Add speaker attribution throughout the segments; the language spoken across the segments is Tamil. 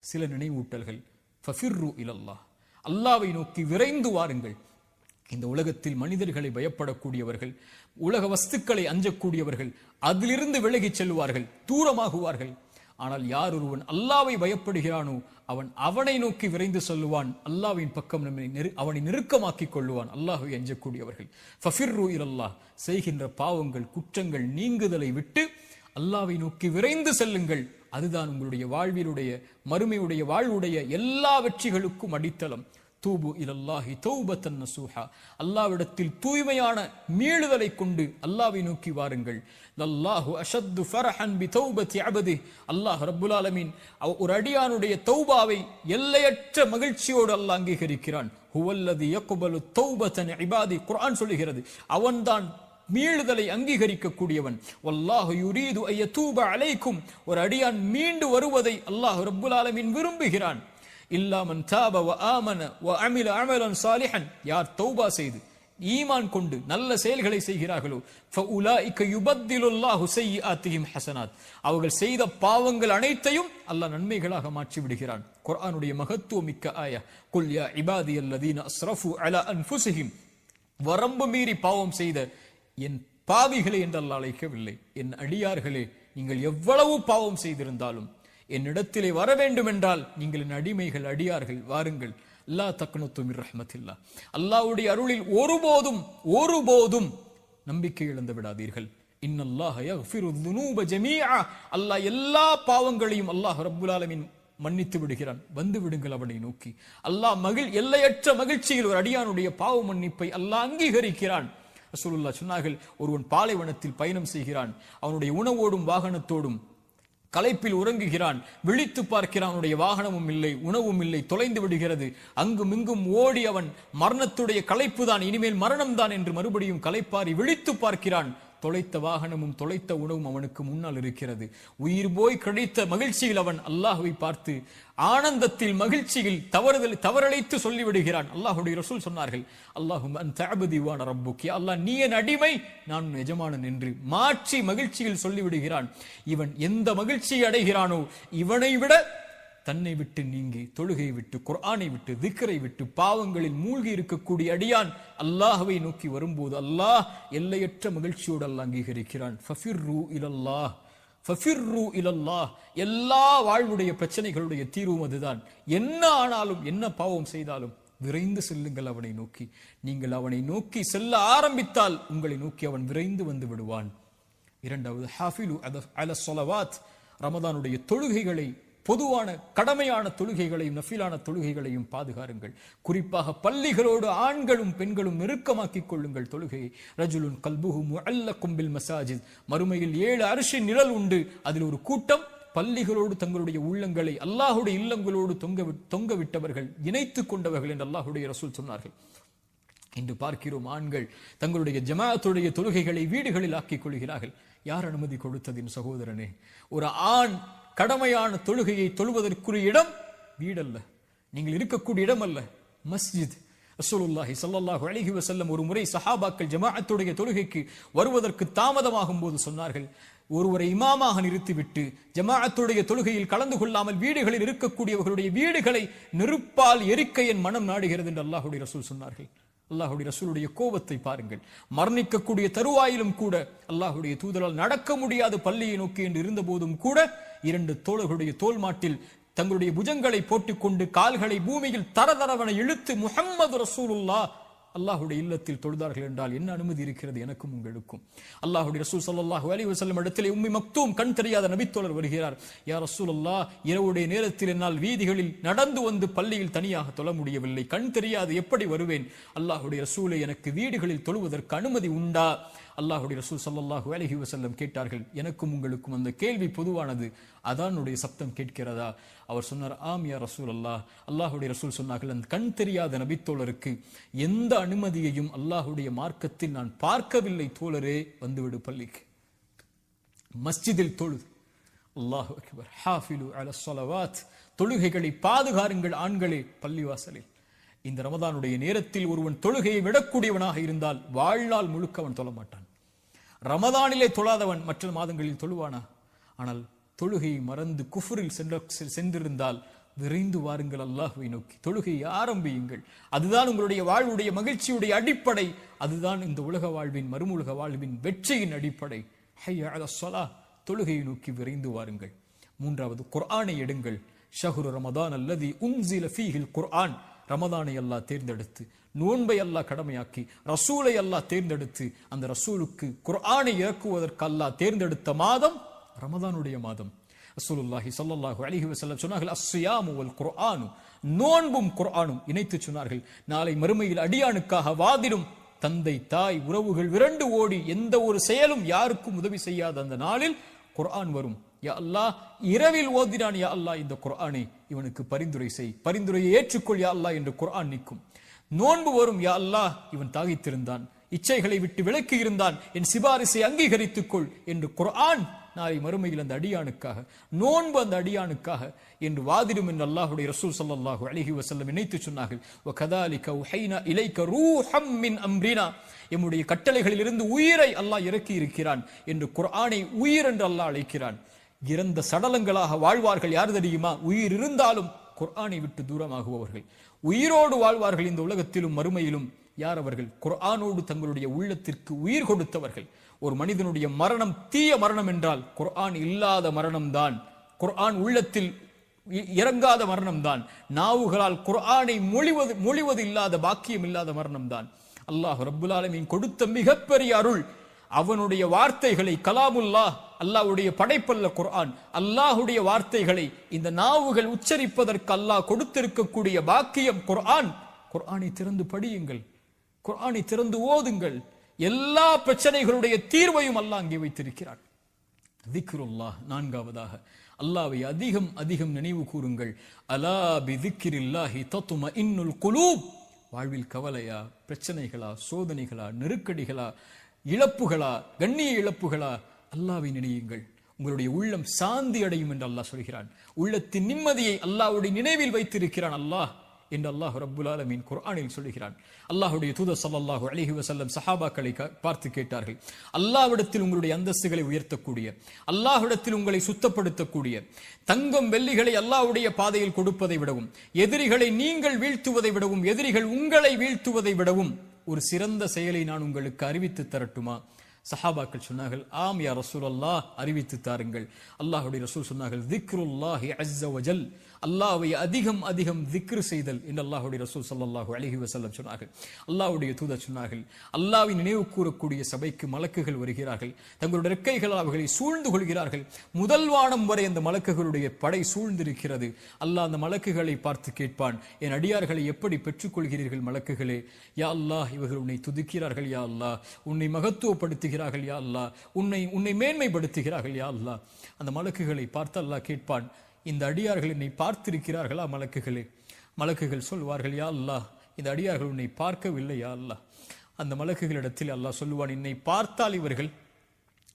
Speaker 1: சில நினைவூட்டல்கள். ஃபஃபிர்ரு இலல்லா அல்லாவை நோக்கி விரைந்து வாருங்கள். இந்த உலகத்தில் மனிதர்களை பயப்படக்கூடியவர்கள் உலக வஸ்துக்களை அஞ்சக்கூடியவர்கள் அதிலிருந்து விலகிச் செல்வார்கள் தூரமாகுவார்கள். ஆனால் யார் ஒருவன் அல்லாவை பயப்படுகிறானோ அவன் அவனை நோக்கி விரைந்து சொல்லுவான். அல்லாவின் பக்கம் நம்மை நெரு அவனை நெருக்கமாக்கிக் கொள்ளுவான். அல்லாஹை அஞ்சக்கூடியவர்கள். ஃபஃபிர்ரு இலல்லா செய்கின்ற பாவங்கள் குற்றங்கள் நீங்குதலை விட்டு அல்லாவை நோக்கி விரைந்து செல்லுங்கள். அதுதான் உங்களுடைய வாழ்விலுடைய மறுமையுடைய வாழ்வுடைய எல்லா வெற்றிகளுக்கும் அடித்தளம். தூபு இலல்லாஹி தௌபத்தன் நசூஹா. அல்லாவிடத்தில் தூய்மையான மீளுதலை கொண்டு அல்லாவை நோக்கி வாருங்கள். அல்லாஹு அஷத்து ஃபரஹன் பி தௌபத்தி அபதி. அல்லாஹ் ரப்புல் ஆலமீன் ஒரு அடியானுடைய தௌபாவை எல்லையற்ற மகிழ்ச்சியோடு அல்லாஹ் அங்கீகரிக்கிறான். ஹுவல்லது யக்குபலு தௌபத்தன் இபாதி. குரான் சொல்லுகிறது அவன்தான் மீளுதலை அங்கீகரிக்கக்கூடியவன். வல்லாஹு யுரீது ஐயதூப அலைக்கும். ஒரு அடியான் மீண்டு வருவதை அல்லாஹ் ரப்புல் விரும்புகிறான். இல்லாமன் தாப வ ஆமன வ அமில அமலன் சாலிஹன். யார் தௌபா செய்து ஈமான் கொண்டு நல்ல செயல்களை செய்கிறார்களோ ஃபஉலாயிக யுபத்திலுல்லாஹு செய்யிஆத்திஹிம் ஹஸனாத் அவர்கள் செய்த பாவங்கள் அனைத்தையும் அல்லாஹ் நன்மைகளாக மாற்றி விடுகிறான். குர்ஆனுடைய மகத்துவமிக்க ஆயா. குல் யா இபாதியல்லதீன அஸ்ரஃபு அலா அன்புசிஹிம் வரம்பு மீறி பாவம் செய்த என் பாவிகளை என்றல்ல அழைக்கவில்லை. என் அடியார்களே நீங்கள் எவ்வளவு பாவம் செய்திருந்தாலும் என்னிடத்திலே வர வேண்டும் என்றால் நீங்கள் என் அடிமைகள் அடியார்கள் வாருங்கள். அல்லா தக்னத்து ரஹமத்தில்லா. அல்லாவுடைய அருளில் ஒருபோதும் ஒருபோதும் நம்பிக்கை இழந்து விடாதீர்கள். அல்லாஹ் எல்லா பாவங்களையும் அல்லாஹ் ரப்புல் மன்னித்து விடுகிறான். வந்து விடுங்கள் அவனை நோக்கி. அல்லாஹ் மகிழ் எல்லையற்ற மகிழ்ச்சியில் ஒரு அடியானுடைய பாவ மன்னிப்பை அல்லாஹ் அங்கீகரிக்கிறான். ரசூலுல்லா சொன்னார்கள் ஒருவன் பாலைவனத்தில் பயணம் செய்கிறான் அவனுடைய உணவோடும் வாகனத்தோடும் களைப்பில் உறங்குகிறான் விழித்து பார்க்கிறான் அவனுடைய வாகனமும் இல்லை உணவும் இல்லை தொலைந்து விடுகிறது. அங்கும் இங்கும் ஓடி அவன் மரணத்துடைய களைப்பு தான் இனிமேல் மரணம் தான் என்று மறுபடியும் களைப்பாரி விழித்து பார்க்கிறான். தொலைத்த வாகனமும் தொலைத்த உணவும் அவனுக்கு முன்னால் இருக்கிறது. உயிர் போய் கிடைத்த மகிழ்ச்சியில் அவன் அல்லாஹுவை பார்த்து ஆனந்தத்தில் மகிழ்ச்சியில் தவறுதல் தவறழைத்து சொல்லிவிடுகிறான். அல்லாஹுடைய ரசூல் சொன்னார்கள் அல்லாஹும் அன் தஅபதிவான அல்லாஹ் நீ என் அடிமை நான் எஜமானன் என்று மாற்றி மகிழ்ச்சியில் சொல்லிவிடுகிறான். இவன் எந்த மகிழ்ச்சியை அடைகிறானோ இவனை விட தன்னை விட்டு நீங்கி தொழுகை விட்டு குர்ஆனை விட்டு திக்கரை விட்டு பாவங்களில் மூழ்கி இருக்கக்கூடிய அடியான் அல்லாஹவை நோக்கி வரும்போது அல்லாஹ் எல்லையற்ற மகிழ்ச்சியோடு அல்ல அங்கீகரிக்கிறான். ஃபஃபிர்ரு இலல்லாஹ் ஃபஃபிர்ரு இலல்லாஹ். எல்லா வாழ்வுடைய பிரச்சனைகளுடைய தீர்வும் அதுதான். என்ன ஆனாலும் என்ன பாவம் செய்தாலும் விரைந்து செல்லுங்கள் அவனை நோக்கி. நீங்கள் அவனை நோக்கி செல்ல ஆரம்பித்தால் உங்களை நோக்கி அவன் விரைந்து வந்து விடுவான். இரண்டாவது ஹாஃபிலு அல சொலவாத். ரமதானுடைய தொழுகைகளை பொதுவான கடமையான தொழுகைகளையும் நஃபிலான தொழுகைகளையும் பாதுகாருங்கள். குறிப்பாக பள்ளிகளோடு ஆண்களும் பெண்களும் நெருக்கமாக்கிக் கொள்ளுங்கள் தொழுகையை. ரஜுலுன் கல்புகும் அல்ல கும்பில் மசாஜித். மறுமையில் ஏழு அரிசி நிழல் உண்டு. அதில் ஒரு கூட்டம். பள்ளிகளோடு தங்களுடைய உள்ளங்களை அல்லாஹுடைய இல்லங்களோடு தொங்க தொங்க விட்டவர்கள் இணைத்துக் கொண்டவர்கள் என்று அல்லாஹுடைய ரசூல் சொன்னார்கள். இன்று பார்க்கிறோம் ஆண்கள் தங்களுடைய ஜமாத்துடைய தொழுகைகளை வீடுகளில் ஆக்கிக் கொள்கிறார்கள். யார் அனுமதி கொடுத்ததின் சகோதரனே? ஒரு ஆண் கடமையான தொழுகையை தொழுவதற்குரிய இடம் வீடல்ல. நீங்கள் இருக்கக்கூடிய இடம் அல்ல மஸ்ஜித். ரசூலுல்லாஹி சல்லாஹு அழகி வசல்லம் ஒரு முறை சஹாபாக்கள் ஜமாஅத்துடைய தொழுகைக்கு வருவதற்கு தாமதமாகும் போது சொன்னார்கள் ஒருவரை இமாமாக நிறுத்திவிட்டு ஜமாஅத்துடைய தொழுகையில் கலந்து கொள்ளாமல் வீடுகளில் இருக்கக்கூடியவர்களுடைய வீடுகளை நெருப்பால் எரிக்க என் மனம் நாடுகிறது என்று அல்லாஹுடைய ரசூல் சொன்னார்கள். அல்லாஹுடைய ரசூலுடைய கோபத்தை பாருங்கள். மரணிக்கக்கூடிய தருவாயிலும் கூட அல்லாஹுடைய தூதரால் நடக்க முடியாத பள்ளியை நோக்கி என்று இருந்த போதும் கூட இரண்டு தோழர்களுடைய தோல் மாட்டில் தங்களுடைய புஜங்களை போட்டுக்கொண்டு கால்களை பூமியில் தரதரவன இழுத்து முஹம்மது ரசூலுல்லா அல்லாஹுடைய இல்லத்தில் தொழுதார்கள் என்றால் என்ன அனுமதி இருக்கிறது எனக்கும் உங்களுக்கும். அல்லாஹுடைய ரசூல் ஸல்லல்லாஹு அலி வசல்லம் இடத்திலே உண்மை மக்தூம் கண் தெரியாத நபித்தோழர் வருகிறார். யார் ரசூல் அல்லாஹ் இரவுடைய நேரத்தில் என்னால் வீதிகளில் நடந்து வந்து பள்ளியில் தனியாக தொழ முடியவில்லை. கண் தெரியாது எப்படி வருவேன்? அல்லாஹுடைய ரசூலை எனக்கு வீடுகளில் தொழுவதற்கு அனுமதி உண்டா? அல்லாஹுடைய ரசூல் சல்லாஹூ அலஹி வசல்லம் கேட்டார்கள் எனக்கும் உங்களுக்கும் அந்த கேள்வி பொதுவானது. அதானுடைய சப்தம் கேட்கிறதா? அவர் சொன்னார் ஆம் யா ரசூல் அல்லாஹ் அல்லாஹுடைய ரசூல் சொன்னார்கள் அந்த கண் தெரியாத நபித்தோழருக்கு எந்த அனுமதியையும் அல்லாஹுடைய மார்க்கத்தில் நான் பார்க்கவில்லை தோழரே. வந்துவிடு பள்ளிக்கு. மஸ்ஜிதில் தொழு அல்லாஹு அக்பர். ஹாஃபிலு அல சொலவாத் தொழுகைகளை பாதுகாருங்கள் ஆண்களே பள்ளிவாசலில். இந்த ரமதானுடைய நேரத்தில் ஒருவன் தொழுகையை விடக்கூடியவனாக இருந்தால் வாழ்நாள் முழுக்க அவன் தொழ மாட்டான். ரமதானிலே தொழாதவன் மற்ற மாதங்களில் தொழுவானா? ஆனால் தொழுகையை மறந்து குஃபரில் சென்ற சென்றிருந்தால் விரைந்து வாருங்கள் அல்லாஹுவை நோக்கி. தொழுகையை ஆரம்பியுங்கள். அதுதான் உங்களுடைய வாழ்வுடைய மகிழ்ச்சியுடைய அடிப்படை. அதுதான் இந்த உலக வாழ்வின் மறுமுலக வாழ்வின் வெற்றியின் அடிப்படை. ஹையா சொலா தொழுகையை நோக்கி விரைந்து வாருங்கள். மூன்றாவது குர்ஆனை எடுங்கள். ஷஹ்ரு ரமதான் அல்லதி உன்சில ஃபீஹில் குர்ஆன். ரமதானை அல்லாஹ் தேர்ந்தெடுத்து நோன்பை அல்லாஹ் கடமையாக்கி ரசூலை அல்லாஹ் தேர்ந்தெடுத்து அந்த ரசூலுக்கு குர்ஆனை இறக்குவதற்கு அல்லாஹ் தேர்ந்தெடுத்த மாதம் ரமதானுடைய மாதம். ரசூலுல்லாஹி ஸல்லல்லாஹு அலைஹி வஸல்லம் சொன்னார்கள் அஸ்ஸியாமு வல் குர்ஆனு. நோன்பும் குர்ஆனும் இணைத்து சொன்னார்கள் நாளை மறுமையில் அடியானுக்காக வாதிடும் தந்தை தாய் உறவுகள் விரண்டு ஓடி எந்த ஒரு செயலும் யாருக்கும் உதவி செய்யாத அந்த நாளில் குர்ஆன் வரும். யா அல்லாஹ் இரவில் ஓதினான் யா அல்லாஹ் இந்த குர்ஆனை இவனுக்கு பரிந்துரை செய் பரிந்துரையை ஏற்றுக்கொள் யா அல்லாஹ் என்று குர்ஆன் நிற்கும் நோன்பு வரும் யா அல்லாஹ். இவன் தாகித்திருந்தான். இச்சைகளை விட்டு விலக்கி இருந்தான். என் சிபாரிசை அங்கீகரித்துக் கொள் என்று குர்ஆன் நாளை மறுமையில் அந்த அடியானுக்காக நோன்பு அந்த அடியானுக்காக என்று வாதிடும் என்று அல்லாஹுடைய ரசூல் சல்லாஹு அழகி வசல்லம் இணைத்து சொன்னார்கள். உஹைனா மின் எம்முடைய கட்டளைகளில் இருந்து உயிரை அல்லாஹ் இறக்கி இருக்கிறான் என்று குர்ஆனை உயிர் என்று அல்லாஹ் அழைக்கிறான். இறந்த சடலங்களாக வாழ்வார்கள் யார் தெரியுமா? உயிர் இருந்தாலும் குர்ஆனை விட்டு தூரமாகுபவர்கள். உயிரோடு வாழ்வார்கள் இந்த உலகத்திலும் மறுமையிலும் யார் அவர்கள்? குர்ஆனோடு தங்களுடைய உள்ளத்திற்கு உயிர் கொடுத்தவர்கள். ஒரு மனிதனுடைய மரணம் தீய மரணம் என்றால் குர்ஆன் இல்லாத மரணம்தான். குர்ஆன் உள்ளத்தில் இ- இறங்காத மரணம்தான். நாவுகளால் குர்ஆனை மொழிவது மொழிவது இல்லாத பாக்கியம் இல்லாத மரணம்தான். அல்லாஹ் ரபுல் ஆலமீன் கொடுத்த மிகப்பெரிய அருள் அவனுடைய வார்த்தைகளை கலாமுல்லாஹ் அல்லாஹுடைய படைப்பல்ல குர்ஆன் அல்லாஹ்வுடைய வார்த்தைகளை இந்த நாவுகள் உச்சரிப்பதற்கு அல்லாஹ் கொடுத்திருக்கக்கூடிய பாக்கியம் குர்ஆன். குர்ஆனை திறந்து படியுங்கள். குர்ஆனை திறந்து ஓதுங்கள். எல்லா பிரச்சனைகளுடைய தீர்வையும் அல்லாஹ் அங்கே வைத்திருக்கிறான். திக்ருல்லாஹ் நான்காவதாக அல்லாவை அதிகம் அதிகம் நினைவு கூறுங்கள். அலா பிதிக்கிரில்லாஹி தத்தும இன்னுல் குலூப். வாழ்வில் கவலையா பிரச்சனைகளா சோதனைகளா நெருக்கடிகளா இழப்புகளா கண்ணிய இழப்புகளா? அல்லாவை நினையுங்கள். உங்களுடைய உள்ளம் சாந்தி அடையும் என்று அல்லாஹ் சொல்கிறான். உள்ளத்தின் நிம்மதியை அல்லாஹ்வுடைய நினைவில் வைத்திருக்கிறான் அல்லாஹ் என்று அல்லாஹ் ரப்புல் ஆலமீன் குர்ஆனில் சொல்கிறான். அல்லாஹ்வுடைய தூதர் சல்லாஹு அலிஹி வசல்லம் சஹாபாக்களை க- பார்த்து கேட்டார்கள். அல்லாஹ்விடத்தில் உங்களுடைய அந்தஸ்துகளை உயர்த்தக்கூடிய அல்லாஹ்விடத்தில் உங்களை சுத்தப்படுத்தக்கூடிய தங்கம் வெள்ளிகளை அல்லாஹ்வுடைய பாதையில் கொடுப்பதை விடவும் எதிரிகளை நீங்கள் வீழ்த்துவதை விடவும் எதிரிகள் உங்களை வீழ்த்துவதை விடவும் ஒரு சிறந்த செயலை நான் உங்களுக்கு அறிவித்து தரட்டுமா? சஹாபாக்கள் சொன்னார்கள் ஆம் யா ரசூலல்லாஹ் அறிவித்து தாருங்கள். அல்லாஹுடைய ரசூல் சொன்னார்கள் திக்ருல்லாஹி அஸ்ஸ வஜல். அல்லாவை அதிகம் அதிகம் திக்ரு செய்தல் என்று அல்லாஹுடைய ரசூல் சல்லாஹூ அலைஹி வசல்லம் சொன்னார்கள். அல்லாஹுடைய தூதர் சொன்னார்கள் அல்லாஹ்வை நினைவு கூறக்கூடிய சபைக்கு மலக்குகள் வருகிறார்கள். தங்களுடைய ரெக்கைகளால் அவர்களை சூழ்ந்து கொள்கிறார்கள். முதல் வானம் வரை அந்த மலக்குகளுடைய படை சூழ்ந்திருக்கிறது. அல்லாஹ் அந்த மலக்குகளை பார்த்து கேட்பான். என் அடியார்களை எப்படி பெற்றுக்கொள்கிறீர்கள் மலக்குகளே? யா அல்லாஹ் இவர்கள் உன்னை துதிக்கிறார்கள் யா அல்லாஹ். உன்னை மகத்துவப்படுத்துகிறார்கள் யா அல்லாஹ். உன்னை உன்னை மேன்மைப்படுத்துகிறார்கள் யா அல்லாஹ். அந்த மலக்குகளை பார்த்து அல்லாஹ் கேட்பான். இந்த அடியார்கள் என்னை பார்த்திருக்கிறார்களா மலக்குகளே? மலக்குகள் சொல்வார்கள் யா அல்லாஹ் இந்த அடியார்கள் உன்னை பார்க்கவில்லை யா அல்லாஹ். அந்த மலக்குகளிடத்தில் அல்லாஹ் சொல்லுவான் என்னை பார்த்தால் இவர்கள்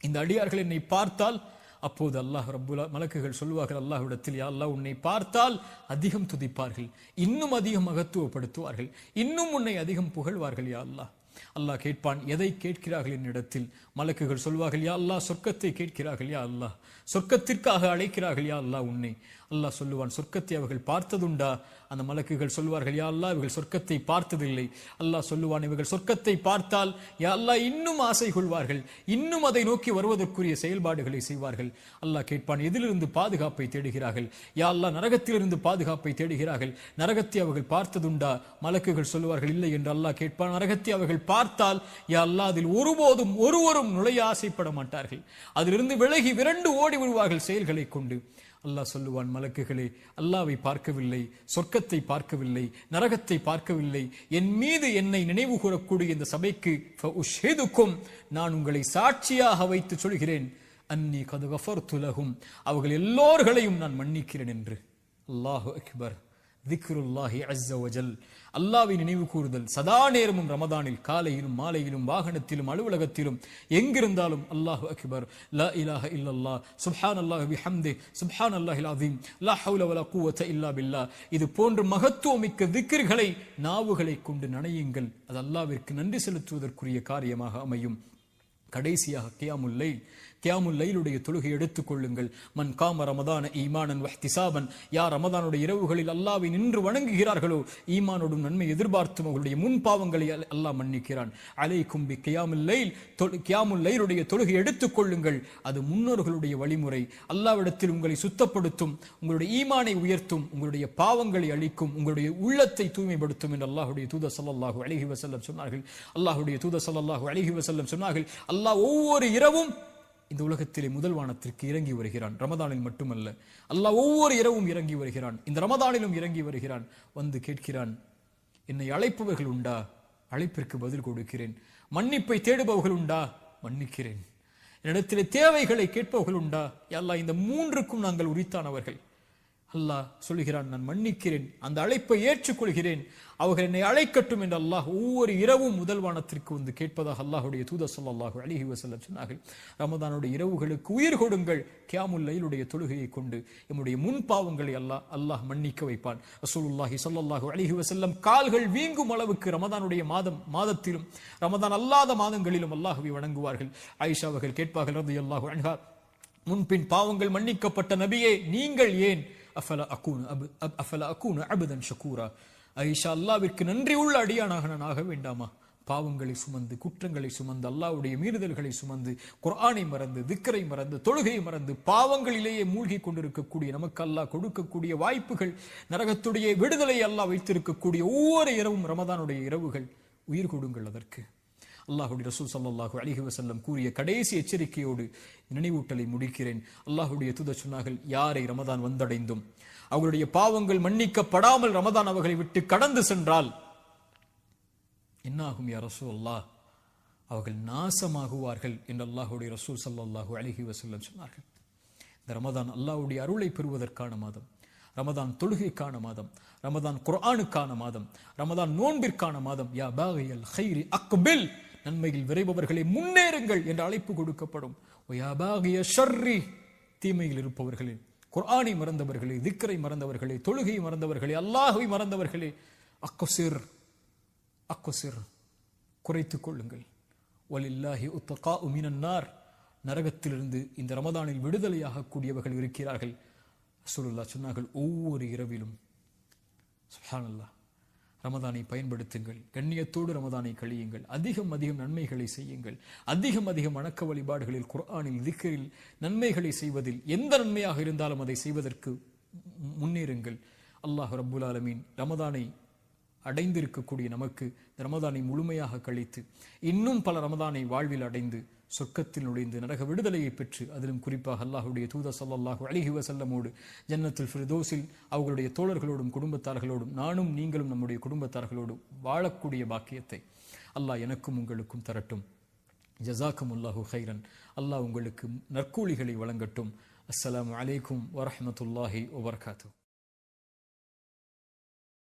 Speaker 1: இந்த அடியார்கள் என்னை பார்த்தால் அப்போது அல்லாஹ் ரப்புல்லா மலக்குகள் சொல்வார்கள் அல்லாஹ்விடத்தில் யா அல்லாஹ் உன்னை பார்த்தால் அதிகம் துதிப்பார்கள் இன்னும் அதிகம் மகத்துவப்படுத்துவார்கள் இன்னும் உன்னை அதிகம் புகழ்வார்கள் யா அல்லாஹ். அல்லாஹ் கேட்பான் எதை கேட்கிறார்கள் என்னிடத்தில்? மலக்குகள் சொல்வார்கள் யா அல்லாஹ் சொர்க்கத்தை கேட்கிறார்கள் யா அல்லாஹ். சொர்க்கத்திற்காக அழைக்கிறார்கள் யா அல்லாஹ் உன்னை. அல்லாஹ் சொல்லுவான் சொர்க்கத்தை அவர்கள் பார்த்ததுண்டா? அந்த மலக்குகள் சொல்வார்கள் யா அல்லாஹ் இவர்கள் சொர்க்கத்தை பார்த்ததில்லை. அல்லாஹ் சொல்லுவான் இவர்கள் சொர்க்கத்தை பார்த்தால் யா அல்லாஹ் இன்னும் ஆசை கொள்வார்கள். இன்னும் அதை நோக்கி வருவதற்குரிய செயல்பாடுகளை செய்வார்கள். அல்லாஹ் கேட்பான் எதிலிருந்து பாதுகாப்பை தேடுகிறார்கள்? யா அல்லாஹ் நரகத்திலிருந்து பாதுகாப்பை தேடுகிறார்கள். நரகத்தை அவர்கள் பார்த்ததுண்டா? மலக்குகள் சொல்லுவார்கள் இல்லை என்று அல்லாஹ் கேட்பான் நரகத்தை அவர்கள் பார்த்தால் எல்லா அதில் ஒருபோதும் ஒருவரும் நுழைய ஆசைப்பட மாட்டார்கள். அதிலிருந்து விலகி விரண்டு ஓடி விடுவார்கள் செயல்களை கொண்டு. அல்லாஹ் சொல்லுவான் மலக்குகளே அல்லாவை பார்க்கவில்லை சொர்க்கத்தை பார்க்கவில்லை நரகத்தை பார்க்கவில்லை. என் மீது என்னை நினைவு கூறக்கூடிய இந்த சபைக்கு நான் உங்களை சாட்சியாக வைத்து சொல்கிறேன். அன்னி கது கஃபர் துலகும் அவர்கள் எல்லோர்களையும் நான் மன்னிக்கிறேன் என்று. அல்லாஹு அக்பர். திக்ருல்லாஹி அஸ்ஸவஜல் அல்லாவை நினைவு கூறுதல் சதா நேரமும் ரமதானில் காலையிலும் மாலையிலும் வாகனத்திலும் அலுவலகத்திலும் எங்கிருந்தாலும் அல்லாஹு அக்பர். லா இலாஹ இல்லல்லா சுப்ஹான் அல்லாஹ் பிஹம்தி சுப்ஹான் அல்லாஹில் அதீம் லா ஹவுல வலா குவத்த இல்லா பில்லா. இது போன்ற மகத்துவமிக்க திக்ர்களை நாவுகளை கொண்டு நனையுங்கள். அது அல்லாவிற்கு நன்றி செலுத்துவதற்குரிய காரியமாக அமையும். கடைசியாக கியாமுல்லை கியாமுல் லைலுடைய தொழுகை எடுத்துக் கொள்ளுங்கள். மன் காம ரமதான ஈமானன் வஹ்திசாபன். யார் ரமதானுடைய இரவுகளில் அல்லாவை நின்று வணங்குகிறார்களோ? ஈமானோடும் நன்மை எதிர்பார்த்தும் அவர்களுடைய முன் பாவங்களை அல்லாஹ் மன்னிக்கிறான். அலை கும்பி கியாமுல் லைல் தொழு- கியாமுல் லைலுடைய தொழுகை எடுத்துக் கொள்ளுங்கள். அது முன்னோர்களுடைய வழிமுறை. அல்லாவிடத்தில் உங்களை சுத்தப்படுத்தும் உங்களுடைய ஈமானை உயர்த்தும் உங்களுடைய பாவங்களை அழிக்கும் உங்களுடைய உள்ளத்தை தூய்மைப்படுத்தும் என்று அல்லாஹுடைய தூத ஸல்லல்லாஹு அழகி வசல்லம் சொன்னார்கள். அல்லாஹுடைய தூத ஸல்லல்லாஹு அழகி வசல்லம் சொன்னார்கள். அல்லாஹ் ஒவ்வொரு இரவும் இந்த உலகத்திலே முதல் வானத்திற்கு இறங்கி வருகிறான். ரமதானில் மட்டுமல்ல அல்லாஹ் ஒவ்வொரு இரவும் இறங்கி வருகிறான். இந்த ரமதானிலும் இறங்கி வருகிறான். வந்து கேட்கிறான் என்னை அழைப்பவர்கள் உண்டா? அழைப்பிற்கு பதில் கொடுக்கிறேன். மன்னிப்பை தேடுபவர்கள் உண்டா? மன்னிக்கிறேன். என்னிடத்திலே தேவைகளை கேட்பவர்கள் உண்டா? எல்லாம் இந்த மூன்றுக்கும் நாங்கள் உரித்தானவர்கள். அல்லாஹ் சொல்லுகிறான் நான் மன்னிக்கிறேன் அந்த அழைப்பை ஏற்றுக்கொள்கிறேன். அவர்கள் என்னை அழைக்கட்டும் என்று அல்லாஹ் ஒவ்வொரு இரவும் முதல் வானத்திற்கு வந்து கேட்பதாக அல்லாஹுடைய தூத சொல்லாஹு அலைஹி வஸல்லம் சொன்னார்கள். ரமதானுடைய இரவுகளுக்கு உயிர் கொடுங்கள். கியாமுல்லையிலுடைய தொழுகையை கொண்டு எம்முடைய முன் பாவங்களை அல்லாஹ் அல்லாஹ் மன்னிக்க வைப்பான். அசூலுல்லாஹி சொல்லல்லாஹு அலைஹி வசல்லம் கால்கள் வீங்கும் அளவுக்கு ரமதானுடைய மாதம் மாதத்திலும் ரமதான் அல்லாத மாதங்களிலும் அல்லாஹுவை வணங்குவார்கள். ஆயிஷா அவர்கள் கேட்பார்கள் அல்லாஹு அன்ஹா முன்பின் பாவங்கள் மன்னிக்கப்பட்ட நபியே நீங்கள் ஏன் அஃபல அக்கூனு அபு அப்- அஃபல அக்கூனு அபுதன் ஷக்கூரா ஐஷா அல்லாவிற்கு நன்றி உள்ள அடியானாக நான் ஆக வேண்டாமா? பாவங்களை சுமந்து குற்றங்களை சுமந்து அல்லாவுடைய மீறுதல்களை சுமந்து குர்ஆனை மறந்து திக்கரை மறந்து தொழுகையை மறந்து பாவங்களிலேயே மூழ்கி கொண்டிருக்கக்கூடிய நமக்கு அல்லாஹ் கொடுக்கக்கூடிய வாய்ப்புகள் நரகத்துடைய விடுதலை அல்லாஹ் வைத்திருக்கக்கூடிய ஒவ்வொரு இரவும் ரமதானுடைய இரவுகள். உயிர் கொடுங்கள் அதற்கு. அல்லாஹுடைய ரசூல் சல்லாஹு அலிஹி வசல்லம் கூறிய கடைசி எச்சரிக்கையோடு நினைவூட்டலை முடிக்கிறேன். அல்லாஹுடைய தூத சொன்னார்கள் யாரை ரமதான் வந்தடைந்தும்? அவர்களுடைய பாவங்கள் மன்னிக்கப்படாமல் ரமதான் அவர்களை விட்டு கடந்து சென்றால்? என்னாகும் யா ரசூ அல்லாஹ் அவர்கள் நாசமாகுவார்கள் என்று அல்லாஹுடைய ரசூல் சல்லாஹூ அலிஹி வசல்லம் சொன்னார்கள். இந்த ரமதான் அல்லாஹுடைய அருளை பெறுவதற்கான மாதம். ரமதான் தொழுகைக்கான மாதம். ரமதான் குர்ஆனுக்கான மாதம். ரமதான் நோன்பிற்கான மாதம். யா பாகியல் ஹைரி அக்பில்! நன்மையில் விரைபவர்களே முன்னேறுங்கள் என்ற அழைப்பு கொடுக்கப்படும். ஷர்ரி தீமையில் இருப்பவர்களே குர்ஆனை மறந்தவர்களே திக்கரை மறந்தவர்களே தொழுகையை மறந்தவர்களே அல்லாஹ்வை மறந்தவர்களே அக்கொசிர் அக்கொசிர் குறைத்துக் கொள்ளுங்கள். வலில்லாஹி உத்தகா உமினன்னார் நரகத்திலிருந்து இந்த ரமதானில் விடுதலையாக கூடியவர்கள் இருக்கிறார்கள். ரசூலுல்லாஹ் சொன்னார்கள் ஒவ்வொரு இரவிலும். சுஹானல்லா ரமதானை பயன்படுத்துங்கள். கண்ணியத்தோடு ரமதானை கழியுங்கள். அதிகம் அதிகம் நன்மைகளை செய்யுங்கள். அதிகம் அதிகம் வணக்க வழிபாடுகளில் குர்ஆனில் திக்கரில் நன்மைகளை செய்வதில் எந்த நன்மையாக இருந்தாலும் அதை செய்வதற்கு முன்னேறுங்கள். அல்லாஹ் ரப்புல் ஆலமீன் ரமதானை அடைந்திருக்கக்கூடிய நமக்கு இந்த ரமதானை முழுமையாக கழித்து இன்னும் பல ரமதானை வாழ்வில் அடைந்து சொர்க்கத்தில் நுழைந்து நரக விடுதலையை பெற்று அதிலும் குறிப்பாக அல்லாஹுடைய தூத சல்லாஹூ அலைஹி வசல்லமோடு ஜன்னத்தில் ஃபிரதோஸில் அவர்களுடைய தோழர்களோடும் குடும்பத்தார்களோடும் நானும் நீங்களும் நம்முடைய குடும்பத்தார்களோடும் வாழக்கூடிய பாக்கியத்தை அல்லாஹ் எனக்கும் உங்களுக்கும் தரட்டும். ஜஸாக்கும் அல்லாஹூ ஹைரன் அல்லாஹ் உங்களுக்கு நற்கூலிகளை வழங்கட்டும். அஸ்லாம் அலைக்கும் வரமத்துல்லாஹி வபரகாத்துஹு.